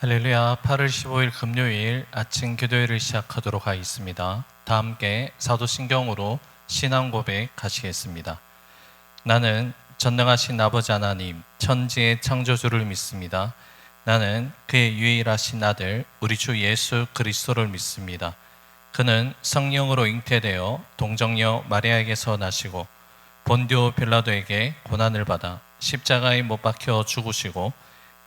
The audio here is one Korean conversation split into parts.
할렐루야 8월 15일 금요일 아침 기도회를 시작하도록 하겠습니다. 다 함께 사도신경으로 신앙 고백 하시겠습니다. 나는 전능하신 아버지 하나님 천지의 창조주를 믿습니다. 나는 그의 유일하신 아들 우리 주 예수 그리스도를 믿습니다. 그는 성령으로 잉태되어 동정녀 마리아에게서 나시고 본디오 빌라도에게 고난을 받아 십자가에 못 박혀 죽으시고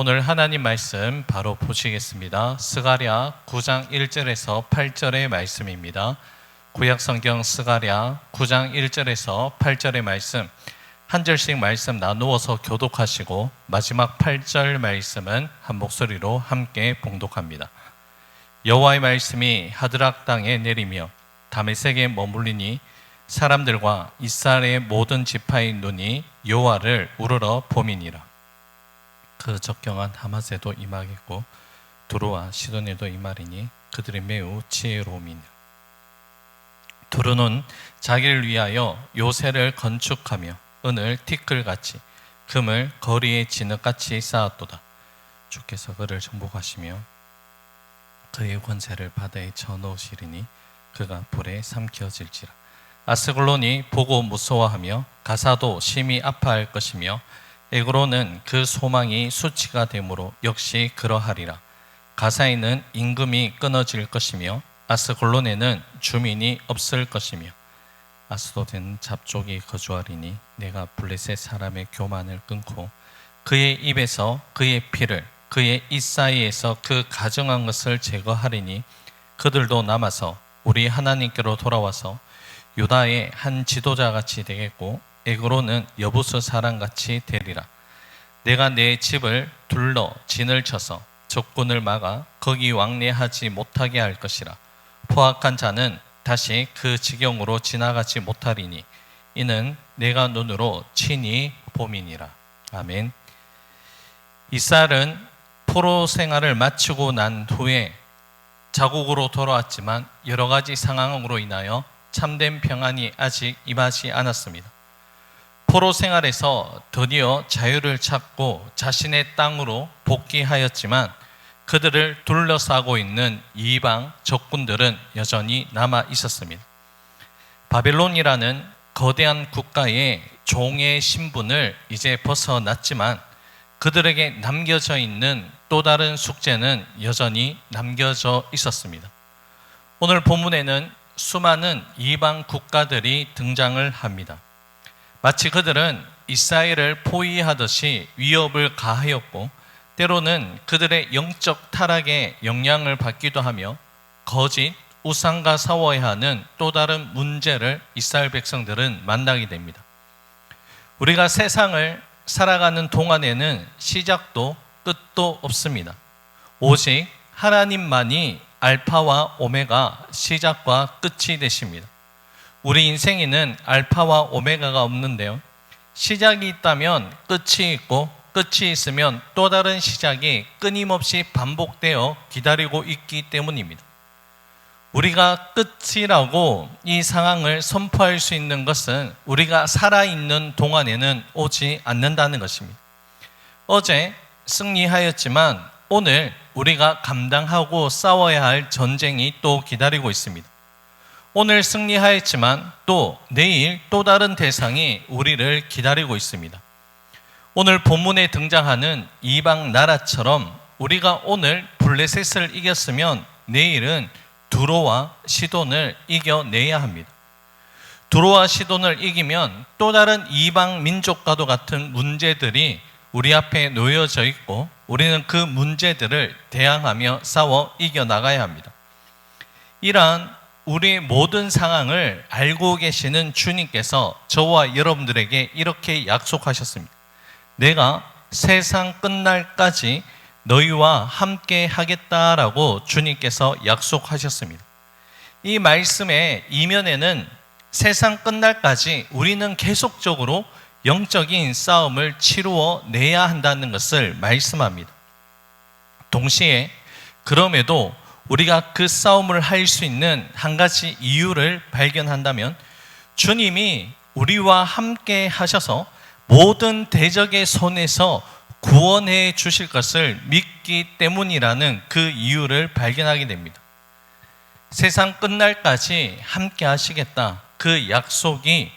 오늘 하나님 말씀 바로 보시겠습니다. 스가랴 9장 1절에서 8절의 말씀입니다. 구약 성경 스가랴 9장 1절에서 8절의 말씀 한 절씩 말씀 나누어서 교독하시고 마지막 8절 말씀은 한 목소리로 함께 봉독합니다. 여호와의 말씀이 하드락 땅에 내리며 다메섹에 머물리니 사람들과 이스라엘의 모든 지파의 눈이 여호와를 우러러 봄이니라. 그 적경한 하마세도 임하겠고 두루와 시돈에도 임하리니 그들이 매우 지혜로움이니 두루는 자기를 위하여 요새를 건축하며 은을 티끌같이 금을 거리에 진흙같이 쌓았도다. 주께서 그를 정복하시며 그의 권세를 바다에 쳐넣으시리니 그가 불에 삼켜질지라. 아스글론이 보고 무서워하며 가사도 심히 아파할 것이며 에그로는 그 소망이 수치가 되므로 역시 그러하리라. 가사에는 임금이 끊어질 것이며 아스골론에는 주민이 없을 것이며 아스도된 잡족이 거주하리니 내가 블레셋 사람의 교만을 끊고 그의 입에서 그의 피를 그의 입 사이에서 그 가정한 것을 제거하리니 그들도 남아서 우리 하나님께로 돌아와서 유다의 한 지도자 같이 되겠고 에그로는 여부수 사람같이 되리라. 내가 내 집을 둘러 진을 쳐서 적군을 막아 거기 왕래하지 못하게 할 것이라. 포악한 자는 다시 그 지경으로 지나가지 못하리니 이는 내가 눈으로 친히 봄이니라. 아멘. 이스라엘은 포로 생활을 마치고 난 후에 자국으로 돌아왔지만 여러 가지 상황으로 인하여 참된 평안이 아직 임하지 않았습니다. 포로 생활에서 드디어 자유를 찾고 자신의 땅으로 복귀하였지만 그들을 둘러싸고 있는 이방 적군들은 여전히 남아 있었습니다. 바벨론이라는 거대한 국가의 종의 신분을 이제 벗어났지만 그들에게 남겨져 있는 또 다른 숙제는 여전히 남겨져 있었습니다. 오늘 본문에는 수많은 이방 국가들이 등장을 합니다. 마치 그들은 이스라엘을 포위하듯이 위협을 가하였고 때로는 그들의 영적 타락에 영향을 받기도 하며 거짓 우상과 싸워야 하는 또 다른 문제를 이스라엘 백성들은 만나게 됩니다. 우리가 세상을 살아가는 동안에는 시작도 끝도 없습니다. 오직 하나님만이 알파와 오메가 시작과 끝이 되십니다. 우리 인생에는 알파와 오메가가 없는데요. 시작이 있다면 끝이 있고 끝이 있으면 또 다른 시작이 끊임없이 반복되어 기다리고 있기 때문입니다. 우리가 끝이라고 이 상황을 선포할 수 있는 것은 우리가 살아있는 동안에는 오지 않는다는 것입니다. 어제 승리하였지만 오늘 우리가 감당하고 싸워야 할 전쟁이 또 기다리고 있습니다. 오늘 승리하였지만 또 내일 또 다른 대상이 우리를 기다리고 있습니다. 오늘 본문에 등장하는 이방 나라처럼 우리가 오늘 블레셋을 이겼으면 내일은 두로와 시돈을 이겨내야 합니다. 두로와 시돈을 이기면 또 다른 이방 민족과도 같은 문제들이 우리 앞에 놓여져 있고 우리는 그 문제들을 대항하며 싸워 이겨나가야 합니다. 이러한 우리 모든 상황을 알고 계시는 주님께서 저와 여러분들에게 이렇게 약속하셨습니다. 내가 세상 이 말씀의 이면에는 세상 끝날까지 우리는 계속적으로 영적인 싸움을 치루어 내야 한다는 것을 말씀합니다. 동시에 그럼에도 우리가 그 싸움을 할 수 있는 한 가지 이유를 발견한다면 주님이 우리와 함께 하셔서 모든 대적의 손에서 구원해 주실 것을 믿기 때문이라는 그 이유를 발견하게 됩니다. 세상 끝날까지 함께 하시겠다. 그 약속이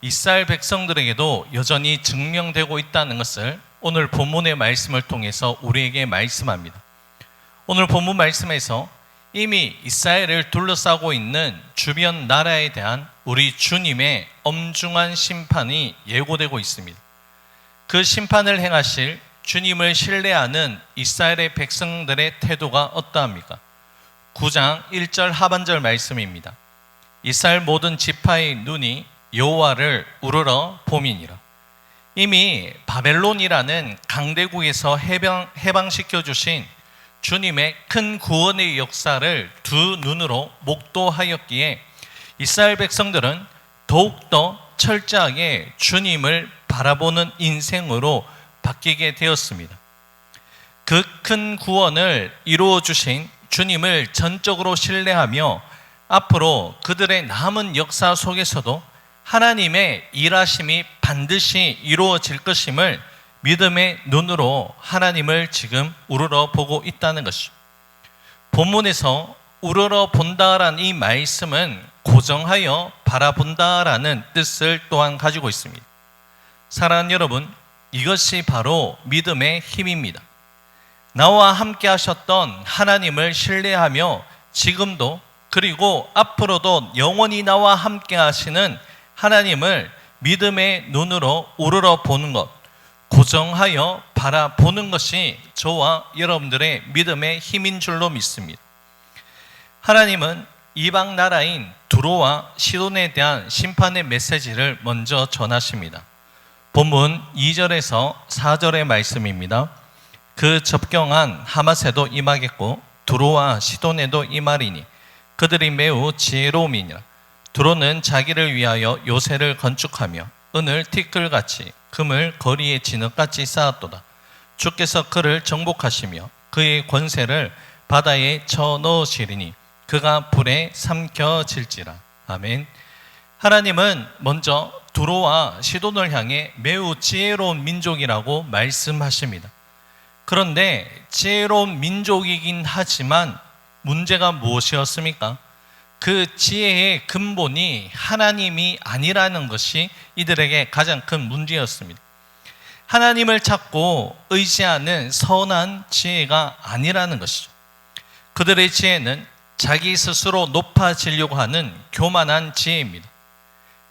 이스라엘 백성들에게도 여전히 증명되고 있다는 것을 오늘 본문의 말씀을 통해서 우리에게 말씀합니다. 오늘 본문 말씀에서 이미 이스라엘을 둘러싸고 있는 주변 나라에 대한 우리 주님의 엄중한 심판이 예고되고 있습니다. 그 심판을 행하실 주님을 신뢰하는 이스라엘의 백성들의 태도가 어떠합니까? 9장 1절 하반절 말씀입니다. 이스라엘 모든 지파의 눈이 여호와를 우러러 봄이니라. 이미 바벨론이라는 강대국에서 해방, 해방시켜 주신 주님의 큰 구원의 역사를 두 눈으로 목도하였기에 이스라엘 백성들은 더욱더 철저하게 주님을 바라보는 인생으로 바뀌게 되었습니다. 그 큰 구원을 이루어 주신 주님을 전적으로 신뢰하며 앞으로 그들의 남은 역사 속에서도 하나님의 일하심이 반드시 이루어질 것임을 믿음의 눈으로 하나님을 지금 우러러 보고 있다는 것이죠. 본문에서 우러러 본다라는 이 말씀은 고정하여 바라본다라는 뜻을 또한 가지고 있습니다. 사랑하는 여러분, 이것이 바로 믿음의 힘입니다. 나와 함께 하셨던 하나님을 신뢰하며 지금도 그리고 앞으로도 영원히 나와 함께 하시는 하나님을 믿음의 눈으로 우러러 보는 것, 고정하여 바라보는 것이 저와 여러분들의 믿음의 힘인 줄로 믿습니다. 하나님은 이방 나라인 두로와 시돈에 대한 심판의 메시지를 먼저 전하십니다. 본문 2절에서 4절의 말씀입니다. 그 접경한 하마세도 임하겠고 두로와 시돈에도 임하리니 그들이 매우 지혜로움이니라. 두로는 자기를 위하여 요새를 건축하며 은을 티끌같이 금을 거리에 진흙같이 쌓았도다. 주께서 그를 정복하시며 그의 권세를 바다에 쳐 넣으시리니 그가 불에 삼켜질지라. 아멘. 하나님은 먼저 두로와 시돈을 향해 매우 지혜로운 민족이라고 말씀하십니다. 그런데 지혜로운 민족이긴 하지만 문제가 무엇이었습니까? 그 지혜의 근본이 하나님이 아니라는 것이 이들에게 가장 큰 문제였습니다. 하나님을 찾고 의지하는 선한 지혜가 아니라는 것이죠. 그들의 지혜는 자기 스스로 높아지려고 하는 교만한 지혜입니다.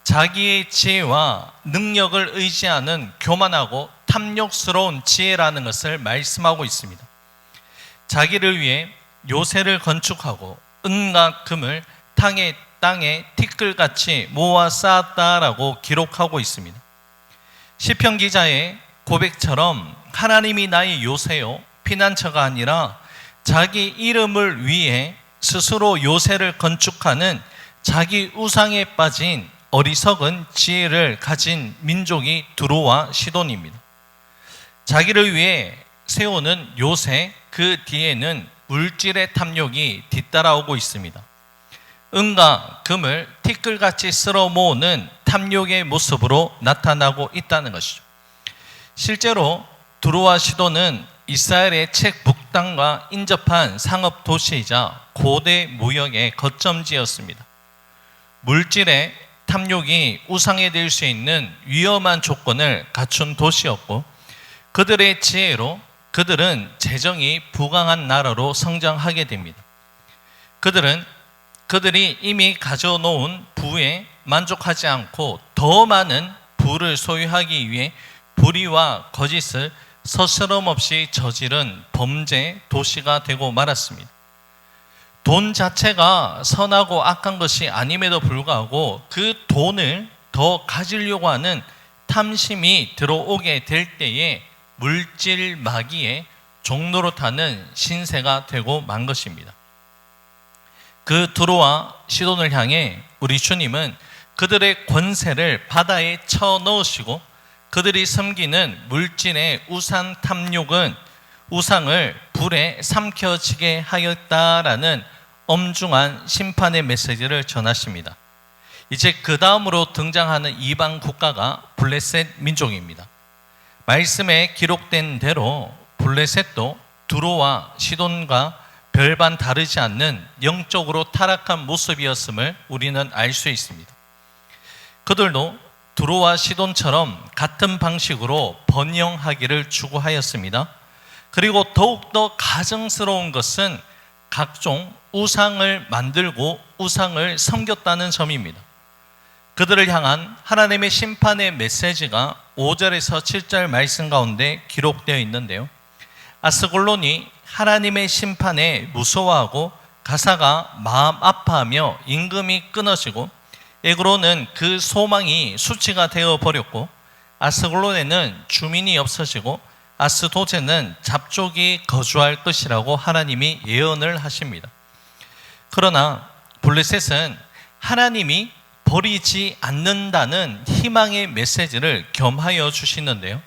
자기의 지혜와 능력을 의지하는 교만하고 탐욕스러운 지혜라는 것을 말씀하고 있습니다. 자기를 위해 요새를 건축하고 은과 금을 땅에 땅에 티끌같이 모아 쌓았다라고 기록하고 있습니다. 시편 기자의 고백처럼 하나님이 나의 요새요 피난처가 아니라 자기 이름을 위해 스스로 요새를 건축하는 자기 우상에 빠진 어리석은 지혜를 가진 민족이 두로와 시돈입니다. 자기를 위해 세우는 요새 그 뒤에는 물질의 탐욕이 뒤따라오고 있습니다. 은과 금을 티끌같이 쓸어 모으는 탐욕의 모습으로 나타나고 있다는 것이죠. 실제로 두루와 시도는 이스라엘의 책 북단과 인접한 상업 도시이자 고대 무역의 거점지였습니다. 물질의 탐욕이 우상이 될 수 있는 위험한 조건을 갖춘 도시였고 그들의 지혜로 그들은 재정이 부강한 나라로 성장하게 됩니다. 그들은 그들이 이미 가져놓은 부에 만족하지 않고 더 많은 부를 소유하기 위해 불의와 거짓을 서스럼 없이 저지른 범죄 도시가 되고 말았습니다. 돈 자체가 선하고 악한 것이 아님에도 불구하고 그 돈을 더 가지려고 하는 탐심이 들어오게 될 때에 물질 마귀의 종로로 타는 신세가 되고 만 것입니다. 그 두로와 시돈을 향해 우리 주님은 그들의 권세를 바다에 쳐 넣으시고 그들이 섬기는 물진의 우산 탐욕은 우상을 불에 삼켜지게 하였다라는 엄중한 심판의 메시지를 전하십니다. 이제 그 다음으로 등장하는 이방 국가가 블레셋 민족입니다. 말씀에 기록된 대로 블레셋도 두로와 시돈과 별반 다르지 않는 영적으로 타락한 모습이었음을 우리는 알 수 있습니다. 그들도 두로와 시돈처럼 같은 방식으로 번영하기를 추구하였습니다. 그리고 더욱더 가정스러운 것은 각종 우상을 만들고 우상을 섬겼다는 점입니다. 그들을 향한 하나님의 심판의 메시지가 5절에서 7절 말씀 가운데 기록되어 있는데요. 아스골론이 하나님의 심판에 무서워하고 가사가 마음 아파하며 임금이 끊어지고 에그로는 그 소망이 수치가 되어 버렸고 아스골론에는 주민이 없어지고 아스도제는 잡족이 거주할 것이라고 하나님이 예언을 하십니다. 그러나 블레셋은 하나님이 버리지 않는다는 희망의 메시지를 겸하여 주시는데요.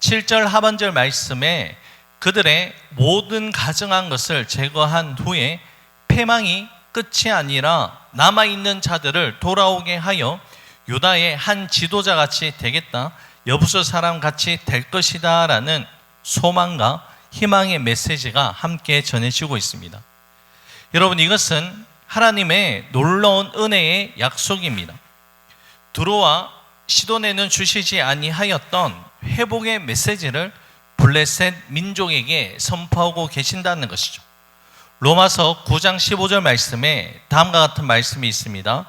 7절 하반절 말씀에 그들의 모든 가정한 것을 제거한 후에 패망이 끝이 아니라 남아있는 자들을 돌아오게 하여 유다의 한 지도자 같이 되겠다. 여부수 사람 같이 될 것이다. 라는 소망과 희망의 메시지가 함께 전해지고 있습니다. 여러분, 이것은 하나님의 놀라운 은혜의 약속입니다. 두로와 시돈에는 주시지 아니하였던 회복의 메시지를 블레셋 민족에게 선포하고 계신다는 것이죠. 로마서 9장 15절 말씀에 다음과 같은 말씀이 있습니다.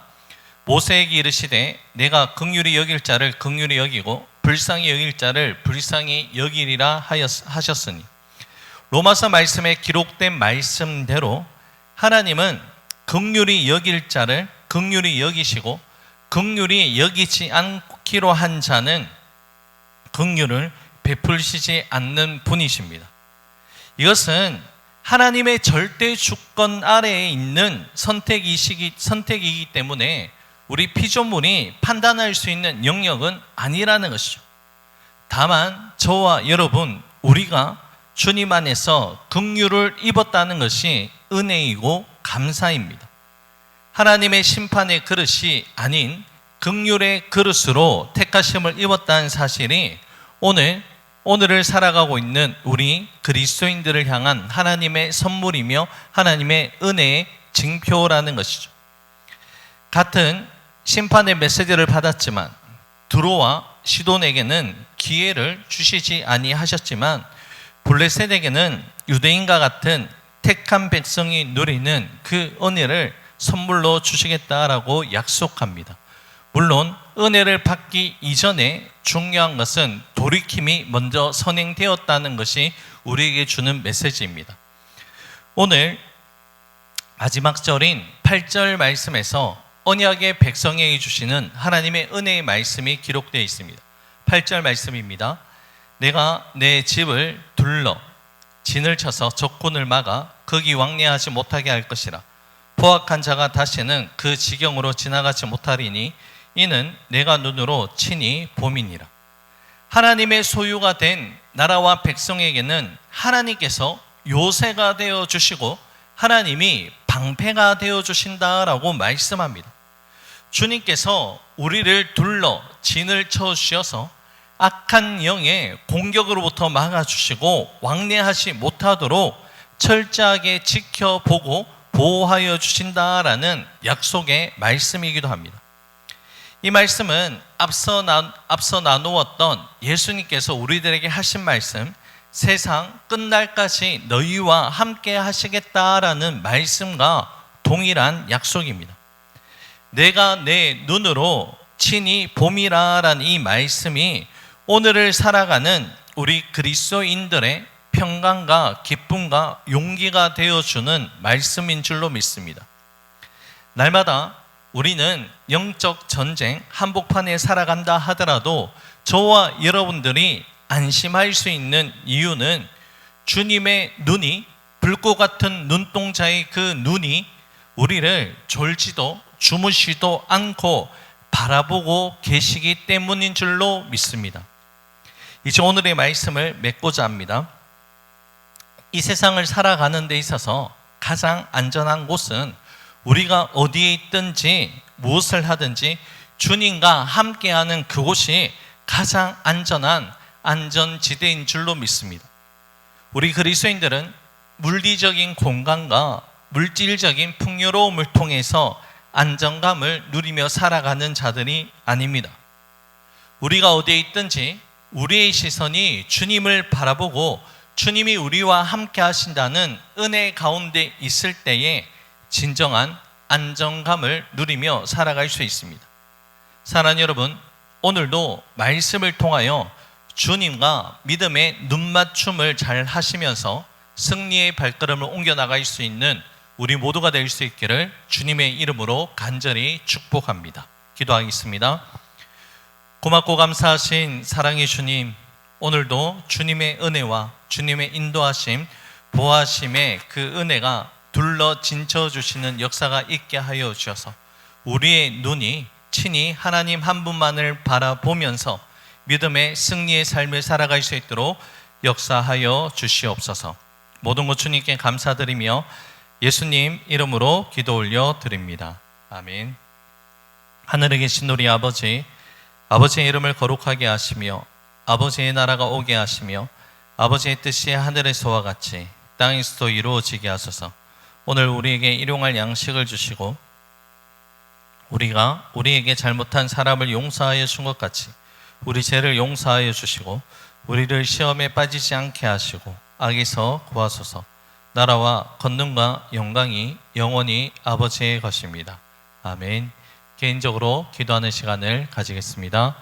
모세에게 이르시되 내가 극률이 여길 자를 극률이 여기고 불쌍히 여길 자를 불쌍히 여기리라 하셨으니 로마서 말씀에 기록된 말씀대로 하나님은 극률이 여길 자를 극률이 여기시고 극률이 여기지 않기로 한 자는 극률을 베풀시지 않는 분이십니다. 이것은 하나님의 절대 주권 아래에 있는 선택이시기, 선택이기 때문에 우리 피조물이 판단할 수 있는 영역은 아니라는 것이죠. 다만 저와 여러분 우리가 주님 안에서 긍휼을 입었다는 것이 은혜이고 감사입니다. 하나님의 심판의 그릇이 아닌 긍휼의 그릇으로 택하심을 입었다는 사실이 오늘 오늘을 살아가고 있는 우리 그리스도인들을 향한 하나님의 선물이며 하나님의 은혜의 징표라는 것이죠. 같은 심판의 메시지를 받았지만 두로와 시돈에게는 기회를 주시지 아니하셨지만 블레셋에게는 유대인과 같은 택한 백성이 누리는 그 은혜를 선물로 주시겠다라고 약속합니다. 물론 은혜를 받기 이전에 중요한 것은 돌이킴이 먼저 선행되었다는 것이 우리에게 주는 메시지입니다. 오늘 마지막 절인 8절 말씀에서 언약의 백성에게 주시는 하나님의 은혜의 말씀이 기록되어 있습니다. 8절 말씀입니다. 내가 내 집을 둘러 진을 쳐서 적군을 막아 거기 왕래하지 못하게 할 것이라. 포악한 자가 다시는 그 지경으로 지나가지 못하리니 이는 내가 눈으로 친히 봄이니라. 하나님의 소유가 된 나라와 백성에게는 하나님께서 요새가 되어 주시고 하나님이 방패가 되어 주신다라고 말씀합니다. 주님께서 우리를 둘러 진을 쳐 주셔서 악한 영의 공격으로부터 막아 주시고 왕래하지 못하도록 철저하게 지켜보고 보호하여 주신다라는 약속의 말씀이기도 합니다. 이 말씀은 앞서, 나, 앞서 나누었던 예수님께서 우리들에게 하신 말씀, 세상 끝날까지 너희와 함께 하시겠다라는 말씀과 동일한 약속입니다. 내가 내 눈으로 친히 봄이라라는 이 말씀이 오늘을 살아가는 우리 그리스도인들의 평강과 기쁨과 용기가 되어주는 말씀인 줄로 믿습니다. 날마다 우리는 영적 전쟁 한복판에 살아간다 하더라도 저와 여러분들이 안심할 수 있는 이유는 주님의 눈이 불꽃 같은 눈동자의 그 눈이 우리를 졸지도 주무시도 않고 바라보고 계시기 때문인 줄로 믿습니다. 이제 오늘의 말씀을 맺고자 합니다. 이 세상을 살아가는 데 있어서 가장 안전한 곳은 우리가 어디에 있든지 무엇을 하든지 주님과 함께하는 그곳이 가장 안전한 안전지대인 줄로 믿습니다. 우리 그리스도인들은 물리적인 공간과 물질적인 풍요로움을 통해서 안정감을 누리며 살아가는 자들이 아닙니다. 우리가 어디에 있든지 우리의 시선이 주님을 바라보고 주님이 우리와 함께 하신다는 은혜 가운데 있을 때에 진정한 안정감을 누리며 살아갈 수 있습니다. 사랑하는 여러분, 오늘도 말씀을 통하여 주님과 믿음의 눈맞춤을 잘 하시면서 승리의 발걸음을 옮겨 나갈 수 있는 우리 모두가 될 수 있기를 주님의 이름으로 간절히 축복합니다. 기도하겠습니다. 고맙고 감사하신 사랑의 주님, 오늘도 주님의 은혜와 주님의 인도하심, 보하심의 그 은혜가 둘러 진쳐 주시는 역사가 있게 하여 주셔서 우리의 눈이 친히 하나님 한 분만을 바라보면서 믿음의 승리의 삶을 살아갈 수 있도록 역사하여 주시옵소서. 모든 것 주님께 감사드리며 예수님 이름으로 기도 올려 드립니다. 아멘. 하늘에 계신 우리 아버지, 아버지의 이름을 거룩하게 하시며 아버지의 나라가 오게 하시며 아버지의 뜻이 하늘에서와 같이 땅에서도 이루어지게 하소서. 오늘 우리에게 일용할 양식을 주시고 우리가 우리에게 잘못한 사람을 용서하여 준 것 같이 우리 죄를 용서하여 주시고 우리를 시험에 빠지지 않게 하시고 악에서 구하소서. 나라와 권능과 영광이 영원히 아버지의 것입니다. 아멘. 개인적으로 기도하는 시간을 가지겠습니다.